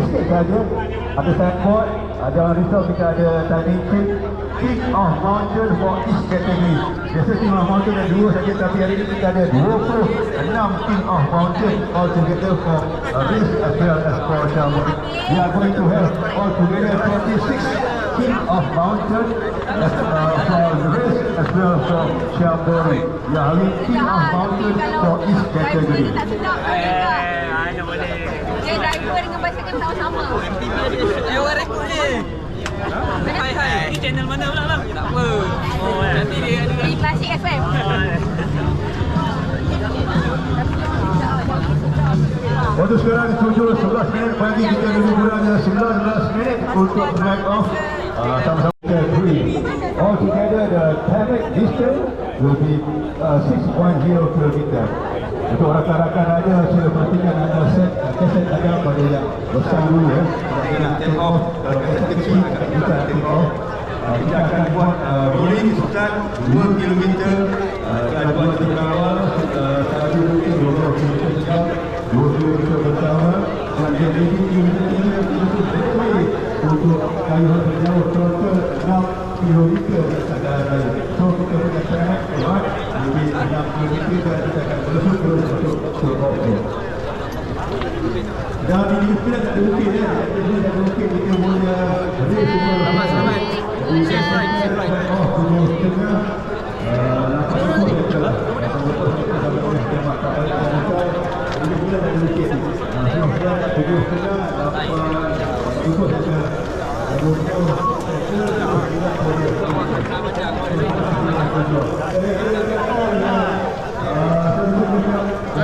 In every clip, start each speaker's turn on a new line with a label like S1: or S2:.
S1: sikit saja. Ada signboard, uh, jangan risau kita ada timing kick. Kick off mountain for each category. Biasa off mountain ada dua saja tapi hari ini kita ada 26 team off mountain all together for uh, this as well as for Shamori. We are going to have all together 26 team of mountain as, uh, for the race as well for Shamori. We are having team of mountain for each category.
S2: tak sedap
S3: Eh, mana boleh.
S2: Dia driver
S3: Eh, orang rekod ni. Hai, hai. Ini channel mana pula bang? Tak apa. Oh, nanti dia ada.
S2: Di Klasik FM.
S1: Untuk sekarang 7.11 minit pagi kita lebih kurangnya 19 minit untuk drag off uh, sama-sama kita three. All together the target distance will be uh, 6.0 km. Untuk rakan-rakan ada sila perhatikan anda set uh, keset ada pada yang besar dulu ya. Kalau nak take off, kalau keset kecil kita take off. Uh, kita akan buat uh, rolling start 2 km uh, kita buat di awal uh, satu mungkin 20 km sejam dua km bersama dan jadi km ini untuk sesuai untuk kayuhan berjauh total 6 km pada raya so kita punya track kuat lebih 6 km dan kita akan berlebih terus untuk survival dan ini kita tak mungkin ya jadi tak mungkin kita
S3: Selamat, selamat.
S1: Oh, punya setengah uh, lapan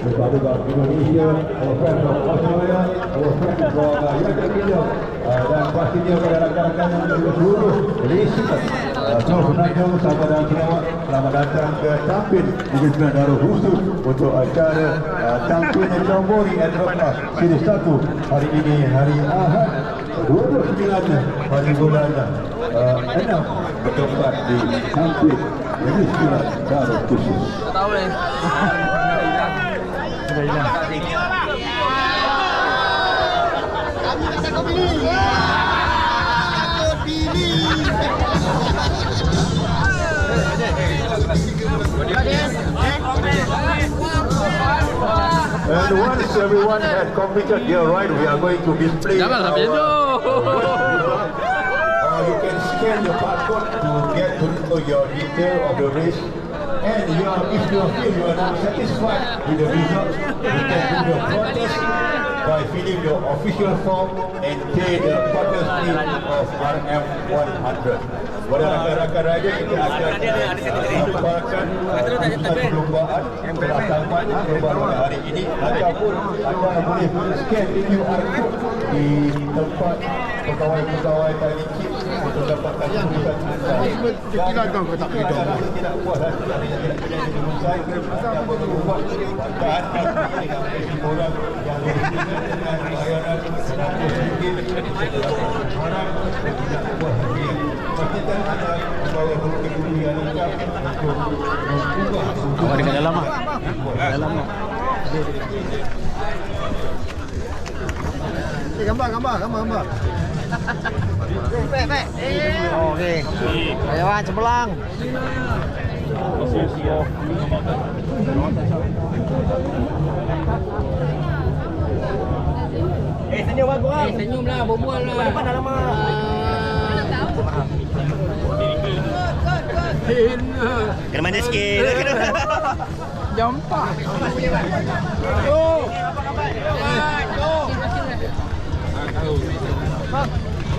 S1: Republic of Indonesia, our friends Australia, our United Kingdom, uh, dan pastinya pada rakan-rakan yang dari seluruh Malaysia. Uh, so sebenarnya sahabat dan Sarawak, selamat datang ke Tampin di Negeri Darul khusus untuk acara uh, Tampin Jambori Entrepreneur Siri 1 hari ini, hari Ahad 29 hari bulan uh, 6 bertempat di Tampin Negeri Darul khusus.
S3: Tak tahu eh.
S1: And once everyone had completed their ride, we are going to display.
S3: Jangan tu.
S1: Uh, you can scan the barcode to get to know your detail of the race. And you are, if you feel you are not satisfied with the results, you can do the protest by filling your official form and pay the protest fee of RM100. Pada rakan-rakan raja kita akan lemparkan pusat perlombaan peratapan perlombaan hari ini. Ataupun anda boleh scan QR code di tempat pegawai-pegawai tani chip untuk dapatkan pusat anda.
S4: Kira kau kau tak
S1: Jika anda rasa tidak puas hati anda
S4: Awak dekat dalam ah. Dalam ah. Eh, gambar, gambar, gambar, gambar. Oh, okey. Kawan sebelang. Eh, senyum ah. Eh, senyum lah, berbual lah. Depan dah lama.
S5: Kena mandi sikit.
S4: Jampak. Ada mobil. Tak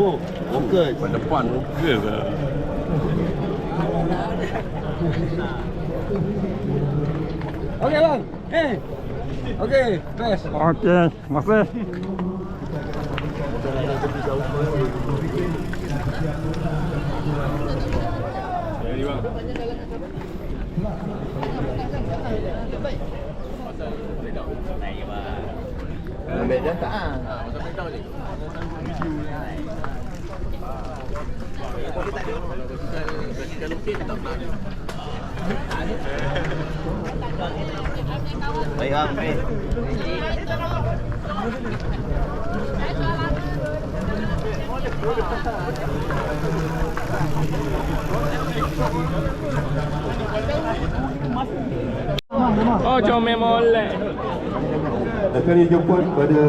S4: Who? Walker. Pada
S6: depan Walker lah
S3: Okey bang Eh Best
S4: dah tak ah. Baik bang, baik.
S6: Oh, comel molek.
S1: Sekali jemput kepada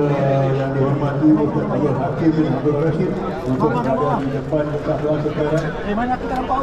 S1: yang dihormati Ustaz Ayah Hakim bin Abdul Rashid untuk berada di depan Dekat Luar sekarang
S4: Eh, mana aku tak nampak